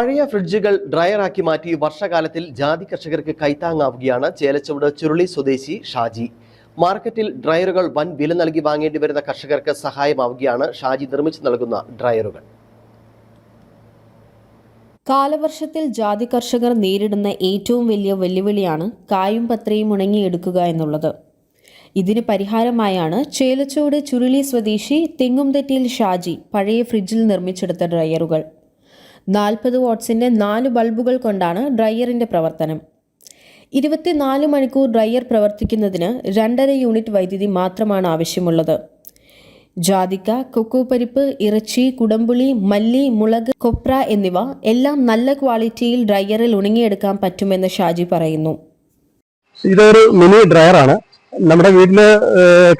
പഴയ ഫ്രിഡ്ജുകൾ ഡ്രയറാക്കി മാറ്റി വർഷകാലത്തിൽ ജാതി കർഷകർക്ക് കൈത്താങ്ങാവുകയാണ് ചേലച്ചുവട് ചുരുളി സ്വദേശി ഷാജി. മാർക്കറ്റിൽ ഡ്രയറുകൾ വൻ വില നൽകി വാങ്ങേണ്ടി വരുന്ന കർഷകർക്ക് സഹായമാവുകയാണ് ഷാജി നിർമ്മിച്ചു നൽകുന്ന ഡ്രയറുകൾ. കാലവർഷത്തിൽ ജാതി കർഷകർ നേരിടുന്ന ഏറ്റവും വലിയ വെല്ലുവിളിയാണ് കായും പത്രയും ഉണങ്ങിയെടുക്കുക എന്നുള്ളത്. ഇതിന് പരിഹാരമായാണ് ചേലച്ചോട് ചുരുളി സ്വദേശി തെങ്ങുംതെറ്റിയിൽ ഷാജി പഴയ ഫ്രിഡ്ജിൽ നിർമ്മിച്ചെടുത്ത ഡ്രയറുകൾ. നാൽപ്പത് വാട്ട്സിന്റെ നാല് ബൾബുകൾ കൊണ്ടാണ് ഡ്രയറിന്റെ പ്രവർത്തനം. ഇരുപത്തിനാല് മണിക്കൂർ ഡ്രയർ പ്രവർത്തിക്കുന്നതിന് രണ്ടര യൂണിറ്റ് വൈദ്യുതി മാത്രമാണ് ആവശ്യമുള്ളത്. ജാതിക്ക കൊക്കോപ്പരിപ്പ് ഇറച്ചി കുടംപുളി മല്ലി മുളക് കൊപ്ര എന്നിവ എല്ലാം നല്ല ക്വാളിറ്റിയിൽ ഡ്രയറിൽ ഉണങ്ങിയെടുക്കാൻ പറ്റുമെന്ന് ഷാജി പറയുന്നു. ഇതൊരു മിനി ഡ്രയറാണ്. നമ്മുടെ വീട്ടിൽ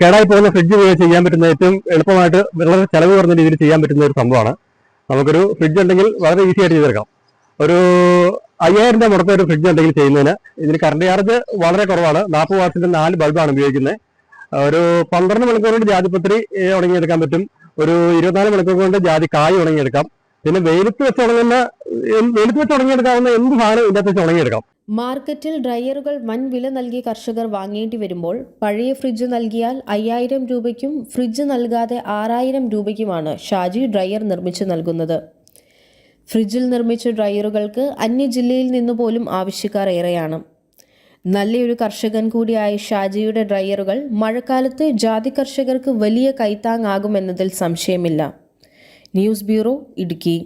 കേടായി പോകുന്ന ഫ്രിഡ്ജ് ചെയ്യാൻ പറ്റുന്ന ഏറ്റവും എളുപ്പമായിട്ട് വളരെ ചെലവ് കുറഞ്ഞ രീതിയിൽ ചെയ്യാൻ പറ്റുന്ന ഒരു സംഭവമാണ്. നമുക്കൊരു ഫ്രിഡ്ജ് ഉണ്ടെങ്കിൽ വളരെ ഈസി ആയിട്ട് ചെയ്തെടുക്കാം. ഒരു അയ്യായിരം രൂപ മുടക്കം ഒരു ഫ്രിഡ്ജ് ഉണ്ടെങ്കിൽ ചെയ്യുന്നതിന് ഇതിന് കറണ്ട് ചാർജ് വളരെ കുറവാണ്. നാൽപ്പത് വാട്ടിന്റെ നാല് ബൾബാണ് ഉപയോഗിക്കുന്നത്. ഒരു പന്ത്രണ്ട് മണിക്കൂർ കൊണ്ട് ജാതിപത്രി ഉണങ്ങിയെടുക്കാൻ പറ്റും. ഒരു ഇരുപത്തിനാല് മണിക്കൂർ കൊണ്ട് ജാതി കായ് ഉണങ്ങിയെടുക്കാം. പിന്നെ വെയിലത്ത് വെച്ച് ഉണങ്ങുന്ന വെയിലത്ത് വെച്ച് ഉണങ്ങിയെടുക്കാവുന്ന എന്ത് സാധനം ഇതിനകത്ത് വെച്ച് ഉണങ്ങിയെടുക്കാം. മാർക്കറ്റിൽ ഡ്രയറുകൾ വൻ വില നൽകി കർഷകർ വാങ്ങേണ്ടി വരുമ്പോൾ പഴയ ഫ്രിഡ്ജ് നൽകിയാൽ അയ്യായിരം രൂപയ്ക്കും ഫ്രിഡ്ജ് നൽകാതെ ആറായിരം രൂപയ്ക്കുമാണ് ഷാജി ഡ്രയർ നിർമ്മിച്ചു നൽകുന്നത്. ഫ്രിഡ്ജിൽ നിർമ്മിച്ച ഡ്രയറുകൾക്ക് അന്യ ജില്ലയിൽ നിന്നു പോലും ആവശ്യക്കാർ ഏറെയാണ്. നല്ലൊരു കർഷകൻ കൂടിയായ ഷാജിയുടെ ഡ്രയറുകൾ മഴക്കാലത്ത് ജാതി കർഷകർക്ക് വലിയ കൈത്താങ്ങാകുമെന്നതിൽ സംശയമില്ല. News bureau Idukki.